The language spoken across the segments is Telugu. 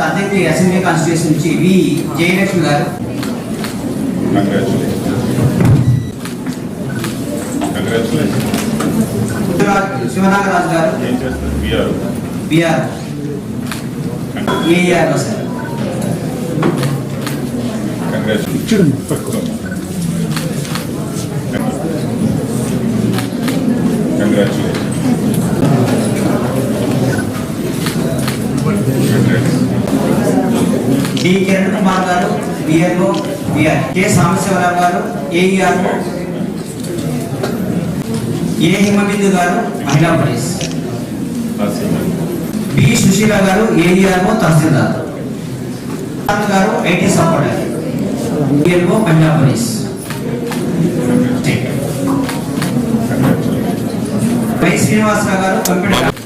తర్వాత అద్దెకి అసెంబ్లీ కాన్స్టిట్యూషన్ నుంచి వి జయలక్ష్మి గారు కంగ్రాచులేషన్ కంగ్రాచులేషన్ శివరాజ్- శివనాగరాజు గారు ఏం చేస్తారు BR BR AR sir congratulation congratulation D Kiran Kumar గారు బిఆర్ఓ బిఆర్ కె సాంబశివరావు గారు ఏఈఆర్ ఏ హిమబిందు గారు మహిళా పోలీస్. బి సుశీల గారు ఏఈఆర్ఓ తహసీల్దార్. గారు ఐటీ సపోర్టర్ బిఎల్ఓ మహిళా పోలీస్. వై శ్రీనివాసరావు గారు కంప్యూటర్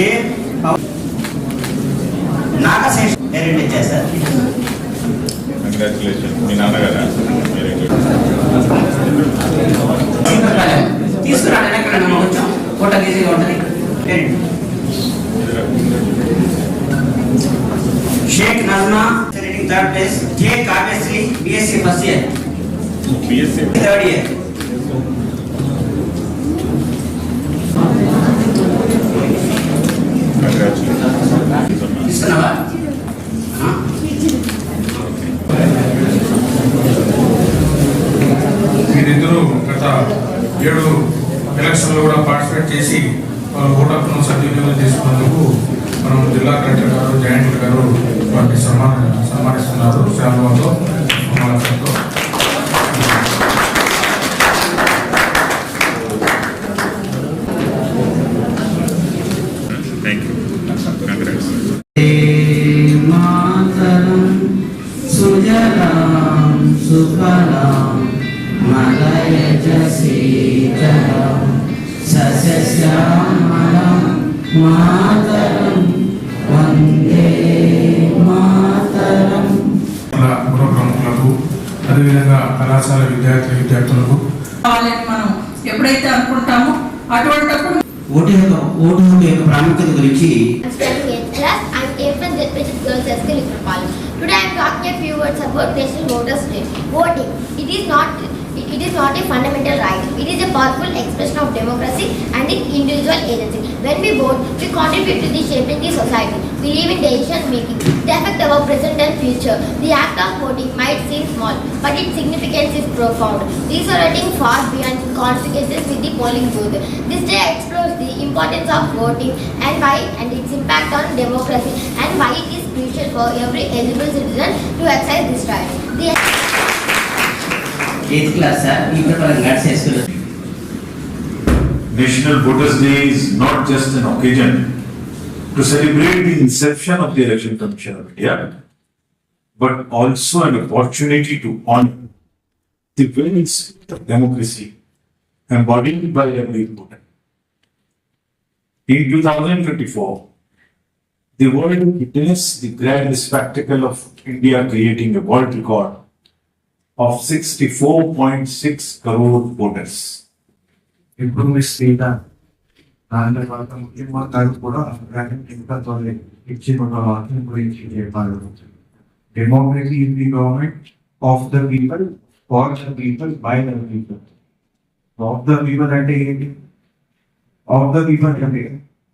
కె నాగశేష్ పేరెంట్ ఇచ్చారు సార్ కంగ్రాచులేషన్ మీ నాన్నగారా తీసుకురాండి ఎక్కడ కొంచెం ఫోటో ఈజీగా ఉంటుంది. Sheikh Najma rating third place. K Kavyasri BSc first year. BSc third year congratulation వీరిద్దరూ గత ఏడు ఎలక్షన్లో కూడా పార్టిసిపేట్ చేసి వాళ్ళ ఓటర్ను సద్వినియోగం చేసుకున్నందుకు మనం జిల్లా కలెక్టర్ గారు జాయింట్ గారు వారికి సన్మాన సన్మానిస్తున్నారు. శాంభవంతో సమావేశంతో మాతరం వందే మాతరం ఇలా గృహ ప్రముఖులకు అదేవిధంగా కళాశాల విద్యార్థి విద్యార్థులకు కావాలని మనం ఎప్పుడైతే అనుకుంటామో అటువంటిప్పుడు ఓటు యొక్క ఓటు హక్కు యొక్క ప్రాముఖ్యత గురించి I'm studying 8th class. I'm A from ZPH Girls High School, Liverpool. Today I'm talking a few words about National Voters Day. Voting. It is not it is not a fundamental right. It is a powerful expression of democracy and its individual agency. When we vote, we contribute to the shaping the society. We live in decision making. Affect our present and future. The act of voting might seem small, but its significance is profound, resonating far beyond consequences with the polling booth. This day explores the importance of voting and why and its impact on democracy and why it is crucial for every eligible citizen to exercise this right. The 8th class, sir. National Voters Day is not just an occasion to celebrate the inception of the Election Commission of India, but also an opportunity to honor the values of democracy embodied by every voter. In 2024, the world witnessed the grand spectacle of India creating a world record of 64.6 crore voters. ఇంప్రూవ్మెంట్స్ మీద దాని తర్వాత ముఖ్యమంత్రి కూడా ఇంకా తొలి ఇచ్చిన ఒక వాక్యం గురించి చెప్పారు democracy in the government of the people for the people by the people of the people అంటే ఏంటి? ఆఫ్ ద పీపుల్ అంటే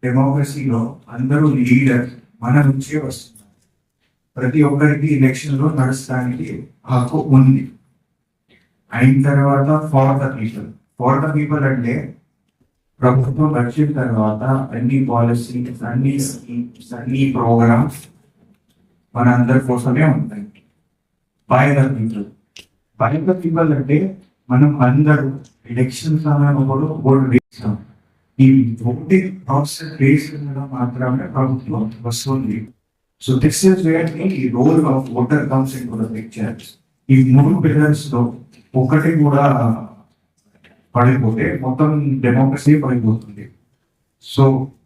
డెమోక్రసీలో అందరూ లీడర్ మన నుంచే వస్తున్నారు. ప్రతి ఒక్కరికి ఎలక్షన్లో నడుస్తానికి హక్కు ఉంది. అయిన తర్వాత for the people. For the people అంటే ప్రభుత్వం వచ్చిన తర్వాత అన్ని పాలసీస్ అన్ని స్కీమ్స్ అన్ని ప్రోగ్రామ్స్ మన అందరి కోసమే ఉంటాయి. బాధ్యత పీపుల్. బాధ్యత పీపుల్ అంటే మనం అందరూ ఎలక్షన్ సమయంలో ఓటు వేస్తాం. ఈ ఓటింగ్ ప్రాసెస్ వేసిన మాత్రమే ప్రభుత్వం వస్తుంది. సో దిస్ ఇస్ వేర్ ఈ role of voter comes in the pictures ఈ మూడు పిల్లర్స్లో ఒకటి కూడా పడిపోతే మొత్తం డెమోక్రసీ పడిపోతుంది. So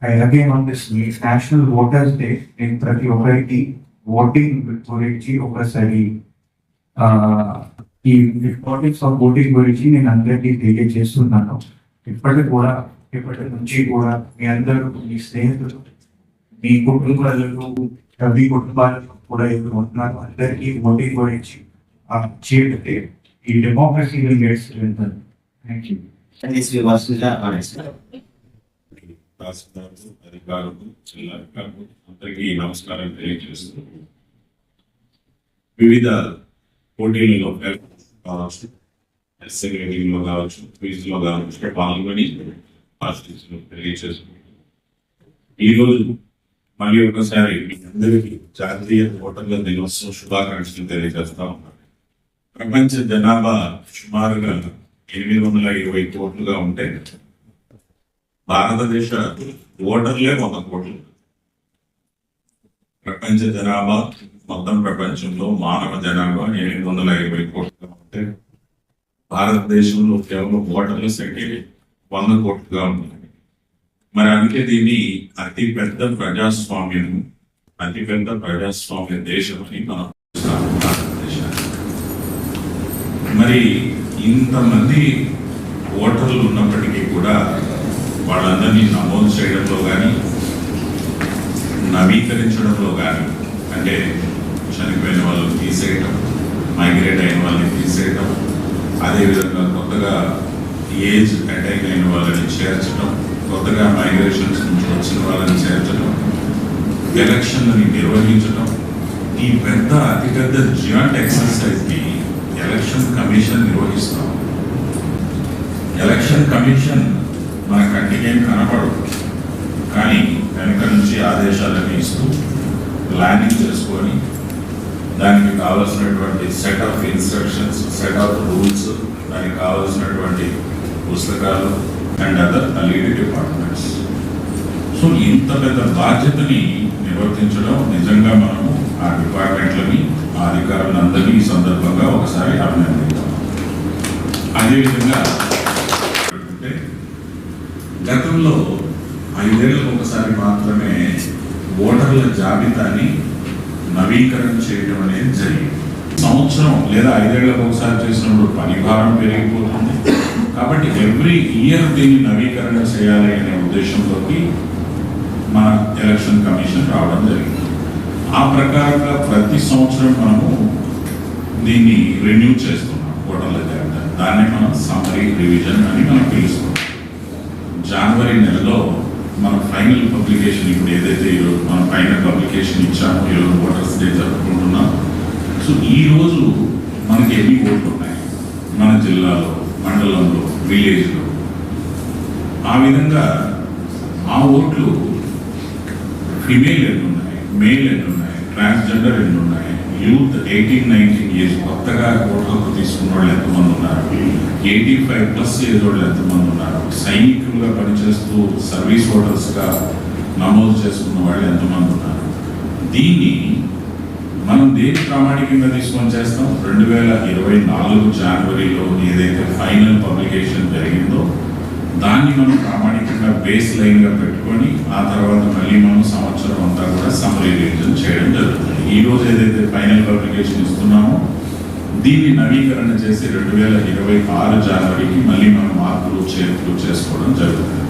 I again on this national voters day నేను ప్రతి ఒక్కరికి ఓటింగ్ గురించి ఒకసారి ఈ ఇంపార్టెన్స్ ఆఫ్ ఓటింగ్ గురించి నేను అందరికీ తెలియజేస్తున్నాను. ఇప్పటికి కూడా ఇప్పటి నుంచి కూడా మీ అందరూ మీ స్నేహితులు మీ కుటుంబాలకు మీ కుటుంబాలకు కూడా ఎవరు ఉంటున్నారు అందరికీ ఓటింగ్ గురించి వసుజ ఆర్ఎస్ తహసీల్దార్లు అధికారులు జిల్లా అధికారులు అందరికీ నమస్కారం తెలియజేస్తూ వివిధ పోటీలలో కావచ్చు ఎస్ఐ రేటింగ్లో కావచ్చు క్విజ్లో కావచ్చు పాల్గొని ఆశీస్సులు తెలియజేస్తూ ఈరోజు మళ్ళీ ఒకసారి మీ అందరికీ జాతీయ ఓటర్ల దినోత్సవం శుభాకాంక్షలు తెలియజేస్తా ఉన్నాను. ప్రపంచ జనాభా సుమారుగా ఎనిమిది వందల ఇరవై కోట్లుగా ఉంటే భారతదేశ ఓటర్లే వంద కోట్లు. ప్రపంచ జనాభా మొత్తం ప్రపంచంలో మానవ జనాభా ఎనిమిది వందల ఇరవై కోట్లుగా ఉంటే భారతదేశంలో కేవలం ఓటర్ల సంఖ్య వంద కోట్లుగా ఉన్నాయి మరి అందుకే దీన్ని అతి పెద్ద ప్రజాస్వామ్యం అతి పెద్ద ప్రజాస్వామ్య దేశం అని మనం పిలుస్తాం భారతదేశాన్ని మరి ఇంతమంది ఓటర్లు ఉన్నప్పటికీ కూడా వాళ్ళందరినీ నమోదు చేయడంలో కానీ నవీకరించడంలో కానీ అంటే చనిపోయిన వాళ్ళని తీసేయటం మైగ్రేట్ అయిన వాళ్ళని తీసేయటం అదేవిధంగా కొత్తగా ఏజ్ అటాక్ అయిన వాళ్ళని చేర్చడం కొత్తగా మైగ్రేషన్స్ నుంచి వచ్చిన వాళ్ళని చేర్చడం ఎలక్షన్లని నిర్వహించడం ఈ పెద్ద అతిపెద్ద జాయింట్ ఎక్సర్సైజ్ని ఎలక్షన్ కమిషన్ నిర్వహిస్తాం. ఎలక్షన్ కమిషన్ మన కంటికేం కనపడదు. కానీ వెనక నుంచి ఆదేశాలన్నీ ఇస్తూ ప్లానింగ్ చేసుకొని దానికి కావలసినటువంటి set of instructions set of rules దానికి కావలసినటువంటి పుస్తకాలు and other allied departments so ఇంత పెద్ద బాధ్యతని నిర్వర్తించడం నిజంగా మనము ఆ డిపార్ట్మెంట్లని అధికారులందరినీ ఈ సందర్భంగా ఒకసారి అభినందిద్దాం. అదేవిధంగా గతంలో ఐదేళ్ళకు ఒకసారి మాత్రమే ఓటర్ల జాబితాని నవీకరణ చేయడం అనేది జరిగింది. సంవత్సరం లేదా ఐదేళ్ళకు ఒకసారి చేసినప్పుడు పని భారం పెరిగిపోతుంది. కాబట్టి ఎవ్రీ ఇయర్ దీన్ని నవీకరణ చేయాలి అనే ఉద్దేశంలోకి మన ఎలక్షన్ కమిషన్ రావడం జరిగింది. ఆ ప్రకారంగా ప్రతి సంవత్సరం మనము దీన్ని రెన్యూ చేస్తున్నాం ఓటర్ల జాబితా దాన్ని మనం సమ్మరీ రివిజన్ అని మనం పిలుస్తాం. జనవరి నెలలో మన ఫైనల్ పబ్లికేషన్ ఇప్పుడు ఏదైతే ఈరోజు మనం ఫైనల్ పబ్లికేషన్ ఇచ్చామో ఈరోజు ఓటర్స్ డే జరుపుకుంటున్నాం. సో ఈ మనకి ఎన్ని ఓట్లు ఉన్నాయి? మన జిల్లాలో మండలంలో విలేజ్లో ఆ విధంగా ఆ ఓట్లు ఫిమేల్ ఎన్ని మేల్ ఎన్ని ఉన్నాయి ట్రాన్స్జెండర్ ఎన్ని ఉన్నాయి. యూత్ ఎయిటీన్ నైన్టీన్ ఇయర్స్ కొత్తగా ఓట్లకు తీసుకున్న వాళ్ళు ఎంతమంది ఉన్నారు? ఎయిటీ ఫైవ్ ప్లస్ ఏజ్ వాళ్ళు ఎంతమంది ఉన్నారు? సైనికులుగా పనిచేస్తూ సర్వీస్ హోటల్స్గా నమోదు చేసుకున్న వాళ్ళు ఎంతమంది ఉన్నారు? దీన్ని మనం దేని ప్రామాణికంగా తీసుకొని చేస్తాం? రెండు వేల ఇరవై నాలుగు జనవరిలో ఏదైతే ఫైనల్ పబ్లికేషన్ జరిగిందో దాన్ని మనం ప్రామాణికంగా బేస్ లైన్గా పెట్టుకొని ఆ తర్వాత మళ్ళీ మనం సంవత్సరం అంతా కూడా సమ్మరీ చేయడం జరుగుతుంది. ఈ రోజు ఏదైతే ఫైనల్ పబ్లికేషన్ ఇస్తున్నామో దీన్ని నవీకరణ చేసి రెండు వేల ఇరవై ఆరు జనవరికి మళ్ళీ మనం మార్పులు చేర్పులు చేసుకోవడం జరుగుతుంది.